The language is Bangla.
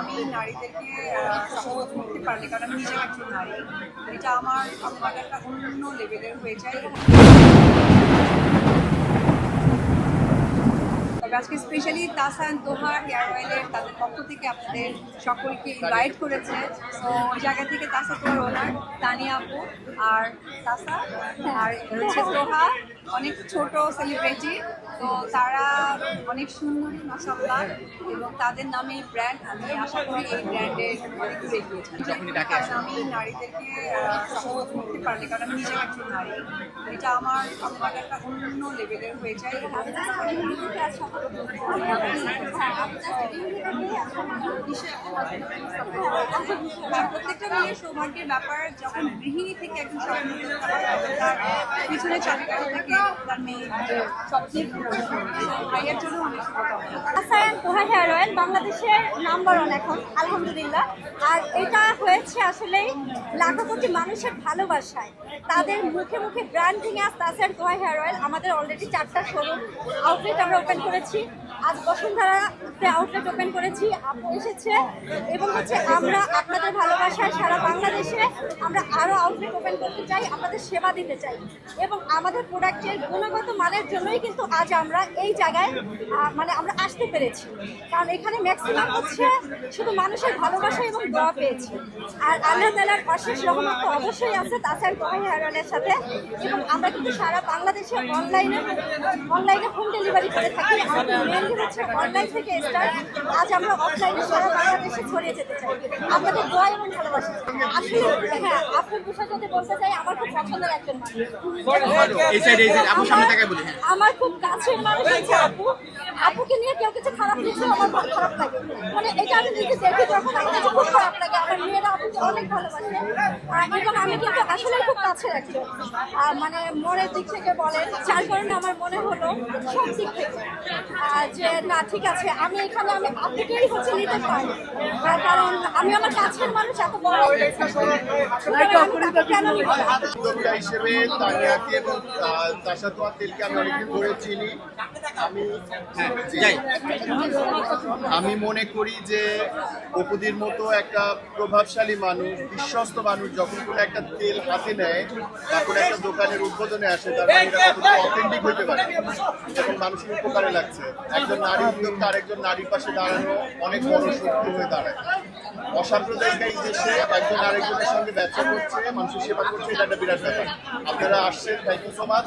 আমি নারীদেরকে সহজ করতে পারলে, কারণ আমি নিজে একজন নারী, এটা আমার আমার একটা অন্য লেভেলের হয়ে যায়। তবে আজকে specially Tasa and Toha hair অয়েলের তাদের পক্ষ থেকে আপনাদের সকলকে ইনভাইট করেছে। তো ওই জায়গা থেকে তাসা তোহার ওনার তানিয়া আপু আর তাসা আর হচ্ছে দোহা। অনেক ছোট সেলিব্রিটি তো তারা অনেক সুন্দরী মাসাল্লাহ এবং তাদের নামে ব্র্যান্ড আমি আশা করি এই ব্র্যান্ডের অনেক দূরে গিয়েছে কারণ আমি নারীদেরকে সহজ করতে পারি কারণ আমি নিজে একজন নারী। এটা আমার আমার একটা অন্য লেভেলের হয়ে যায়। হ্যাঁ, প্রত্যেকটা মেয়ের সৌভাগ্যের ব্যাপার, যখন গৃহিণী থেকে একজন তার পিছনে তার মেয়ে জন্য হেয়ার অয়েল, বাংলাদেশের নাম্বার ওয়ান এখন, আলহামদুলিল্লাহ। আর এটা হয়েছে আসলেই লাখো কোটি মানুষের ভালোবাসায়। তাদের মুখে মুখে ব্র্যান্ডিং আস তাসায়ান পোহা হেয়ার অয়েল। আমাদের অলরেডি চারটা শোরুম আউটলেট আমরা ওপেন করেছি। you. আজ বসুন্ধরাতে আউটলেট ওপেন করেছি। আপু এসেছে এবং হচ্ছে আমরা আপনাদের ভালোবাসায় সারা বাংলাদেশে আমরা আরও আউটলেট ওপেন করতে চাই, আপনাদের সেবা দিতে চাই। এবং আমাদের প্রোডাক্টের গুণগত মানের জন্যই কিন্তু আজ আমরা এই জায়গায় মানে আমরা আসতে পেরেছি। কারণ এখানে ম্যাক্সিমাম হচ্ছে শুধু মানুষের ভালোবাসা এবং দোয়া পেয়েছি। আর আল্লাহ তালার অশেষ রহমত তো অবশ্যই আছে তাছাড়া কোহাই হেয়ারনের সাথে। এবং আমরা কিন্তু সারা বাংলাদেশে অনলাইনে অনলাইনে হোম ডেলিভারি করে থাকি, আমাদের মেনলি হচ্ছে? অনলাইন থেকে স্টার্ট আজ আমরা অফলাইনে সারা বাংলাদেশে ছড়িয়ে যেতে চাই। আপনাদের দোয়া এবং ভালোবাসা। আসলে হ্যাঁ বলতে চাই আমার খুব পছন্দের একজন মানুষ। হ্যাঁ। আমার খুব কাছের মানুষ আছে আপু। আপুকে নিয়ে কেউ কিছু খারাপ কিছু আমার খুব খারাপ লাগে। মানে এটা আমি নিজে দেখি যখন আমার খুব খারাপ লাগে। অনেক ভালোবাসে। আর এবং আমি কিন্তু আসলে খুব একজন। মানে মনের দিক থেকে বলেন যার কারণে আমার মনে হলো সব দিক থেকে। যে না ঠিক আছে আমি এখানে আমি আপুকেই হচ্ছে নিতে পারি। কারণ আমি আমার কাছের মানুষ এত বড় উদ্যোক্তা হিসেবে তানিয়াকে এবং তেলকে আমি অনেকদিন ধরে চিনি। আমি। যাই। আমি মনে করি যে অপুদির মতো একটা প্রভাবশালী মানুষ বিশ্বস্ত মানুষ যখন কোনো একটা তেল হাতে নেয়, বা কোনো একটা দোকানের উদ্বোধনে আসে, তার মানে অথেন্টিক হইতে পারে। এবং মানুষের উপকারে লাগছে। একজন নারী উদ্যোক্তা, আরেকজন নারীর পাশে দাঁড়ানো অনেক বড় শক্তি হয়ে দাঁড়ায়। অসাম্প্রদায়িক এই দেশে একজন আরেকজনের সঙ্গে ব্যবসা করছে, মানুষের সেবা করছে, এটা একটা বিরাট ব্যাপার। আপনারা আসছেন থ্যাংক ইউ সো মাচ